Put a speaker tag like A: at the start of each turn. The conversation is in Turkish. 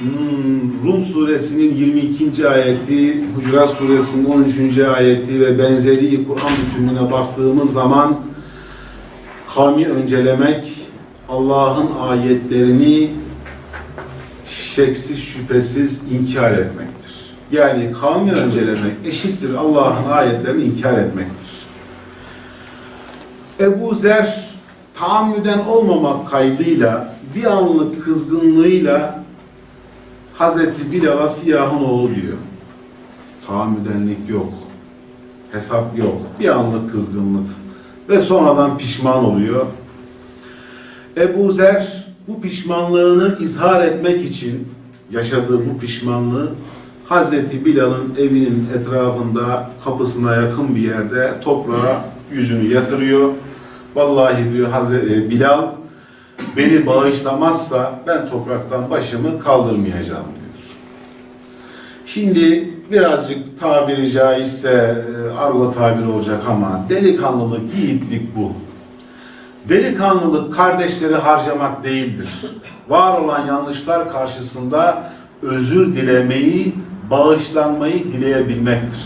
A: Hmm, Rum suresinin 22. ayeti, Hucurat suresinin 13. ayeti ve benzeri Kur'an bütününe baktığımız zaman kavmi öncelemek, Allah'ın ayetlerini şeksiz şüphesiz inkar etmektir. Yani kavmi öncelemek eşittir Allah'ın ayetlerini inkar etmektir. Ebu Zer tahammüden olmamak kaydıyla bir anlık kızgınlığıyla Hazreti Bilal'a siyahın oğlu diyor. Tahammüdenlik yok. Hesap yok. Bir anlık kızgınlık. Ve sonradan pişman oluyor. Ebu Zer bu pişmanlığını izhar etmek için yaşadığı bu pişmanlığı Hazreti Bilal'ın evinin etrafında kapısına yakın bir yerde toprağa yüzünü yatırıyor. Vallahi diyor Hazreti Bilal beni bağışlamazsa ben topraktan başımı kaldırmayacağım diyor. Şimdi birazcık tabiri caizse e, argo tabiri olacak ama delikanlılık, yiğitlik bu. Delikanlılık kardeşleri harcamak değildir. Var olan yanlışlar karşısında özür dilemeyi, bağışlanmayı dileyebilmektir.